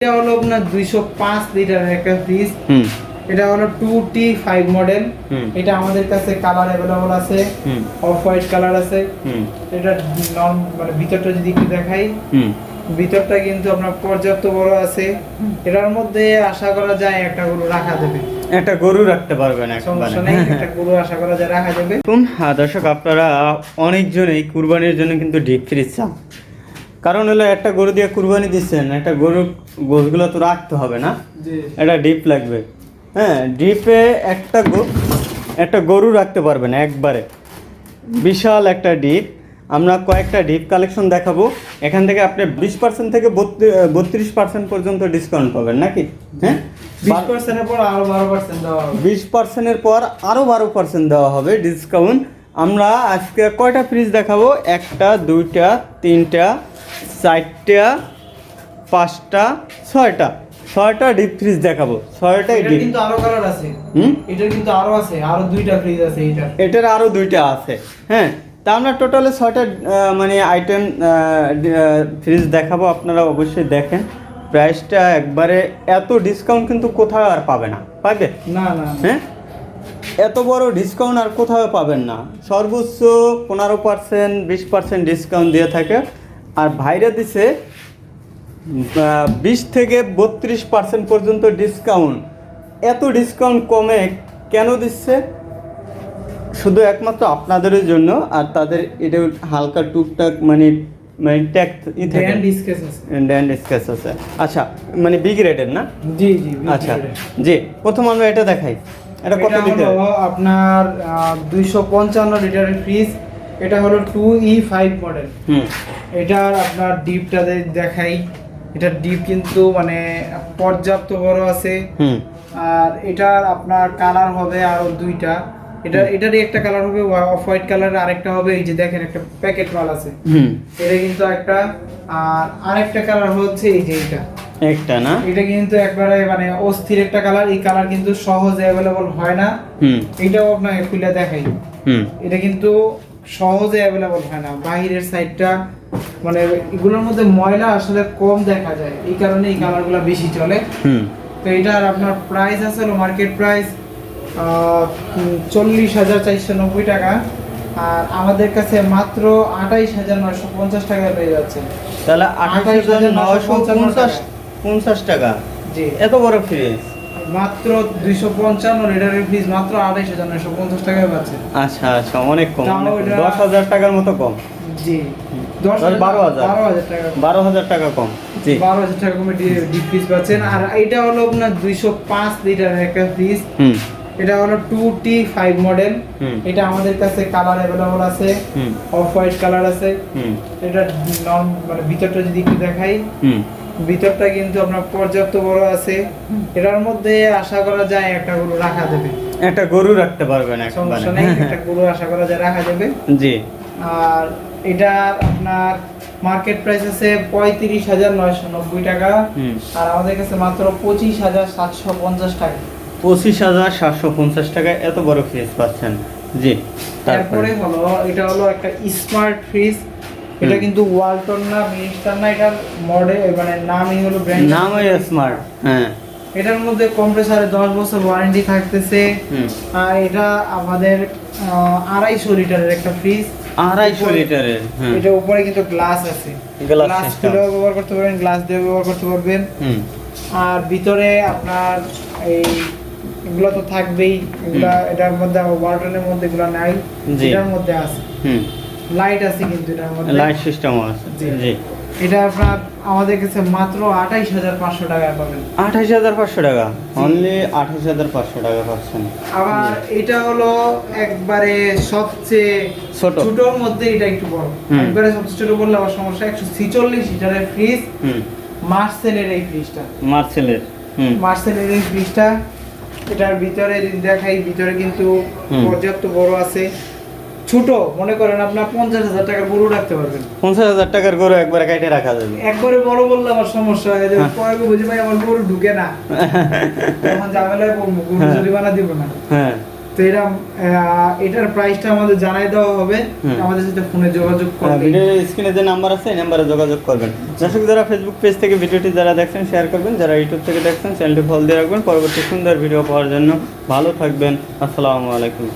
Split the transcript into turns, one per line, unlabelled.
এটা হলো আপনার দুইশো পাঁচ লিটারের একটা ফ্রিজ
হুম।
এটা হলো টু টি ফাইভ মডেল
হুম।
এটা আমাদের কাছে কালার অ্যাভেলেবল আছে।
হুম।
অফ হোয়াইট কালার আছে।
হুম।
এটা নর্ম মানে ভিতরটা যদি একটু দেখাই।
হুম।
ভিতরটা কিন্তু আপনার পর্যাপ্ত বড় আছে। এটার মধ্যে আশা করা যায় একটা গরু রাখা যাবে
একটা গরু রাখতে পারবেন একবারে।
সমস্যা নেই একটা গরু আশা করা যায় রাখা যাবে
দেখুন দর্শক আপনারা অনেকজনই কুরবানির জন্য কিন্তু ডিপ ফ্রিজ চান। কারণ হলো একটা গরু দিয়ে কুরবানি দিচ্ছেন একটা গরু গোছগুলো তো রাখতে হবে না? একটা ডিপ লাগবে। হ্যাঁ ডিপে একটা গো- একটা গরু রাখতে পারবেন একবারে। বিশাল একটা ডিপ। আমরা কয়েকটা ডিপ কালেকশন দেখাবো। এখান থেকে আপনি বিশ পার্সেন্ট থেকে বত্রিশ পার্সেন্ট পর্যন্ত ডিসকাউন্ট পাবেন নাকি? হ্যাঁ?
বিশ পার্সেন্টের পর আরও বারো পার্সেন্ট দেওয়া হবে।
বিশ পার্সেন্টের পর আরও বারো পার্সেন্ট দেওয়া হবে ডিসকাউন্ট। আমরা আজকে কয়টা ফ্রিজ দেখাবো? একটা দুইটা তিনটা চারটা পাঁচটা ছয়টা। ছয়টা ডিপ ফ্রিজ দেখাবো। ছয়টাই ডিপ
কিন্তু আরও কালার আছে।
হুম?
এটা কিন্তু আরও আছে আরও দুইটা ফ্রিজ আছে এটা
এটার আরও দুইটা আছে। হ্যাঁ তা আমরা টোটালে ছয়টা মানে আইটেম ফ্রিজ দেখাবো। আপনারা অবশ্যই দেখেন। প্রাইসটা একবারে এত ডিসকাউন্ট কিন্তু কোথাও আর পাবে না। পাবে
না না।
হ্যাঁ? এত বড় ডিসকাউন্ট আর কোথাও পাবেন না। সর্বোচ্চ পনেরো পার্সেন্ট বিশ পার্সেন্ট ডিসকাউন্ট দিয়ে থাকে। আর ভাইরা দিছে বিশ থেকে বত্রিশ পার্সেন্ট পর্যন্ত ডিসকাউন্ট এত ডিসকাউন্ট কমে কেন দিচ্ছে? শুধু একমাত্র আপনাদের জন্য আর তাদের এটা হালকা টুকটাক মানে মানে ট্যাক্স ই থাকে।
আছে।
ড্যান্ড স্কেচ আছে। আচ্ছা মানে বিগ রেটের না?
জি জি
আচ্ছা জি প্রথম আমরা এটা দেখাই। এটা কত লিটার
আপনার দুইশো পঞ্চান্ন লিটারের ফ্রিজ এটা হলো টু ই ফাইভ মডেল
হুম।
এটার আপনার ডিপটা দেখাই। এটার ডিপ কিন্তু মানে পর্যাপ্ত বড় আছে।
হুম।
আর এটার আপনার কালার হবে আরও দুইটা। এটা এটারই একটা কালার হবে অফ হোয়াইট কালার আরেকটা হবে এই যে দেখেন একটা প্যাকেট মাল আছে।
হুম।
এটা কিন্তু একটা আর আরেকটা কালার হচ্ছে এই যে এটা
একটা না?
এটা কিন্তু একবারে মানে অস্থির একটা কালার এই কালার কিন্তু সহজে অ্যাভেলেবল হয় না।
হুম।
এটাও আপনাকে খুলে দেখাই।
হুম।
এটা কিন্তু সহজে অ্যাভেলেবল হয় না। বাইরের সাইডটা মানে এগুলোর মধ্যে ময়লা আসলে কম দেখা যায়। এই কারণে এই কালারগুলো বেশি চলে। তো এটার আপনার প্রাইস আছে মার্কেট প্রাইস চল্লিশ হাজার চারশো নব্বই টাকা। আর আমাদের কাছে মাত্র আঠাইশ হাজার নয়শো পঞ্চাশ টাকায় পেয়ে যাচ্ছে।
তাহলে আঠাশ
আঠাশ
হাজার নয়শো পঞ্চাশ পঞ্চাশ টাকা?
জি।
এত বড় ফ্রিজ
মাত্র দুইশো পঞ্চান্ন লিটারের ফিজ মাত্র আঠাইশ হাজার নয়শো পঞ্চাশ টাকায় পাচ্ছে।
আচ্ছা আচ্ছা অনেক কম দশ হাজার টাকার মতো কম।
জি। দশ
বারো হাজার।
বারো হাজার টাকা
বারো হাজার টাকা কম জি।
বারো হাজার টাকা কমে ডিপ ফ্রিজ পাচ্ছেন। আর এটা হলো আপনার দুইশো পাঁচ লিটারের একটা ফ্রিজ।
হুম।
এটা হলো টু টি ফাইভ মডেল।
হুম।
এটা আমাদের কাছে কালার অ্যাভেলেবল আছে।
হুম।
অফ হোয়াইট কালার আছে।
হুম।
এটা নর্ম মানে ভিতরটা যদি একটু দেখাই।
হুম।
ভিতরটা কিন্তু আপনার পর্যাপ্ত বড় আছে। এটার মধ্যে আশা করা যায় একটা গরু রাখা যাবে।
একটা গরু রাখতে পারবেন
সমস্যা নেই একটা গরু আশা করা যায় রাখা যাবে।
জি।
আর এটা আপনার মার্কেট প্রাইস আছে পঁয়ত্রিশ হাজার নয়শো নব্বই টাকা। আর আমাদের কাছে মাত্র পঁচিশ হাজার সাতশো পঞ্চাশ টাকা।
পঁচিশ হাজার সাতশো পঞ্চাশ টাকায় এত বড় ফ্রিজ পাচ্ছেন। জি তারপরে।
হলো এটা হলো একটা স্মার্ট ফ্রিজ এটা কিন্তু ওয়ালটন না মিনিস্টার না এটার মডেল মানে নামই হলো ব্র্যান্ড
নাম ওই স্মার্ট হ্যাঁ।
এটার মধ্যে কম্প্রেসারে দশ বছর ওয়ারেন্টি থাকতেছে। আর এটা আমাদের আড়াইশো লিটারের একটা ফ্রিজ
আড়াইশো লিটারের
এটা উপরে কিন্তু গ্লাস আছে। গ্লাস। খুলেও ব্যবহার করতে পারবেন গ্লাস দিয়ে ব্যবহার করতে পারবেন।
হুম।
আর ভিতরে আপনার এই এগুলো তো থাকবেই। এগুলা এটার মধ্যে ওয়ালটনের মধ্যে এগুলো নাই। এটার মধ্যে আছে।
হুম।
লাইট আছে কিন্তু এটার মধ্যে।
লাইট সিস্টেম আছে।
জি। এটা আপনার আমাদের কাছে মাত্র আঠাইশ হাজার পাঁচশো টাকায় পাবেন।
হাজার পাঁচশো টাকা? অনলি হাজার পাঁচশো টাকা পাচ্ছেন।
আবার এটা হলো একবারে সবচেয়ে
ছোট।
ছোটর মধ্যে এটা একটু বড়। একবারে সবচেয়ে ছোট বললে আবার সমস্যা একশো ছিচল্লিশ লিটারের ফ্রিজ মার্সেলের এই ফ্রিজটা
মার্সেলের
মার্সেলের এই ফ্রিজটা এটার ভিতরে দেখাই ভিতরে কিন্তু পর্যাপ্ত বড় আছে। ছোট মনে করেন আপনার পঞ্চাশ হাজার টাকার গরু রাখতে পারবেন।
পঞ্চাশ হাজার টাকার গরু একবারে কাইটে রাখা যাবে।
একবারে বড় বললে আমার সমস্যা হয়ে যাবে
হ্যাঁ।
পরে বুঝে ভাই আমার গরু ঢুকে না। তখন ঝামেলায় পড়ব গরু
হ্যাঁ।
জরিমানা দিব না।
হ্যাঁ।
তো তো এটার প্রাইসটা আমাদের জানাই দেওয়া হবে আমাদের সাথে ফোনে যোগাযোগ করবে
ভিডিওর স্ক্রিনে যে নাম্বার আছে এই নাম্বারে যোগাযোগ করবেন। দর্শক যারা ফেসবুক পেজ থেকে ভিডিওটি যারা দেখছেন শেয়ার করবেন যারা ইউটিউব থেকে দেখছেন চ্যানেলটি ফলো দিয়ে রাখবেন। পরবর্তী সুন্দর ভিডিও পাওয়ার জন্য ভালো থাকবেন। আসসালামু আলাইকুম।